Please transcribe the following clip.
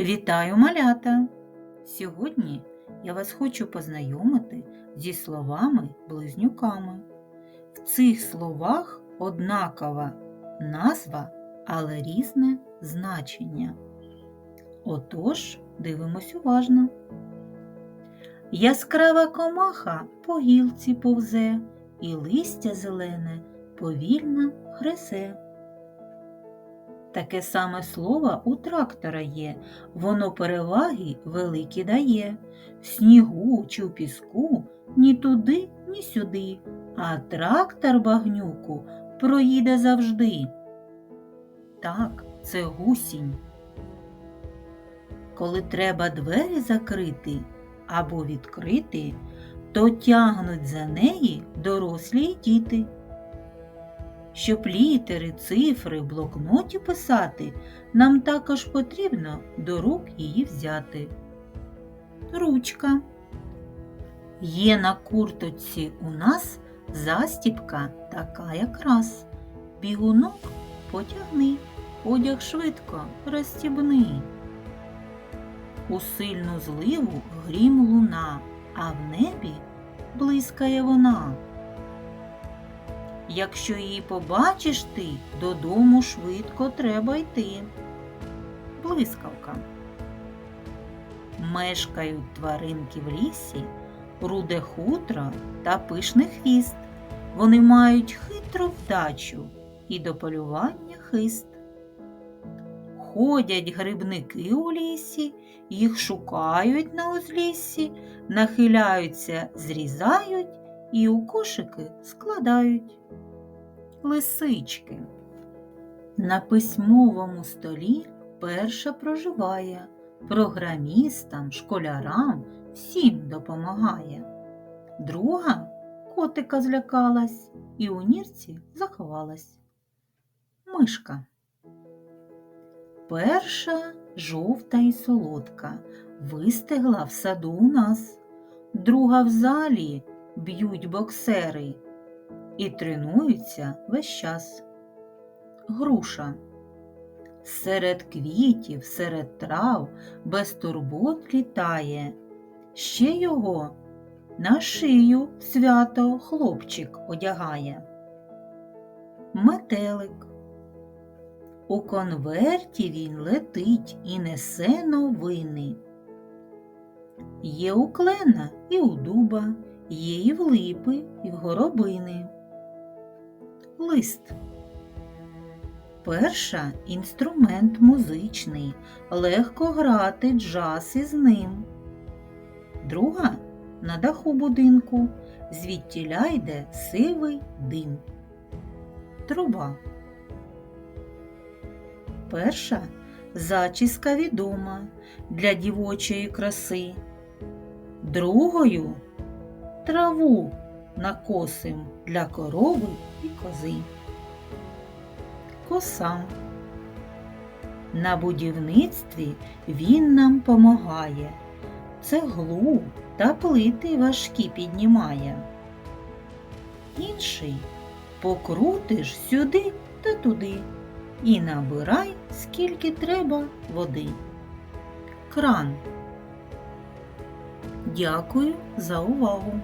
Вітаю малята! Сьогодні я вас хочу познайомити зі словами-близнюками. В цих словах однакова назва, але різне значення. Отож, дивимось уважно. Яскрава комаха по гілці повзе, і листя зелене повільно хресе. Таке саме слово у трактора є, воно переваги великі дає. В снігу чи в піску ні туди, ні сюди, а трактор багнюку проїде завжди. Так, це гусінь. Коли треба двері закрити або відкрити, то тягнуть за неї дорослі й діти. Щоб літери, цифри в блокноті писати, нам також потрібно до рук її взяти. Ручка. Є на курточці у нас застіпка така якраз. Бігунок потягни, одяг швидко розстібни. У сильну зливу грім луна, а в небі блискає вона. Якщо її побачиш ти, додому швидко треба йти. Блискавка. Мешкають тваринки в лісі, руде хутро та пишний хвіст. Вони мають хитру вдачу і до полювання хист. Ходять грибники у лісі, їх шукають на узліссі, нахиляються, зрізають і у кошики складають. Лисички. На письмовому столі перша проживає, програмістам, школярам всім допомагає. Друга котика злякалась і у нірці заховалась. Мишка. Перша жовта і солодка вистигла в саду у нас, друга в залі б'ють боксери і тренуються весь час. Груша. Серед квітів, серед трав без турбот літає, ще його на шию свято хлопчик одягає. Метелик. У конверті він летить і несе новини. Є у клена і у дуба, є і в липи, і в горобини. Лист. Перша інструмент музичний, легко грати джаз із ним. Друга на даху будинку, звідтіля йде сивий дим. Труба. Перша зачіска відома для дівочої краси. Другою траву накосим для корови і кози. Коса. На будівництві він нам помагає, цеглу та плити важкі піднімає. Інший покрутиш сюди та туди і набирай, скільки треба води. Кран. Дякую за увагу!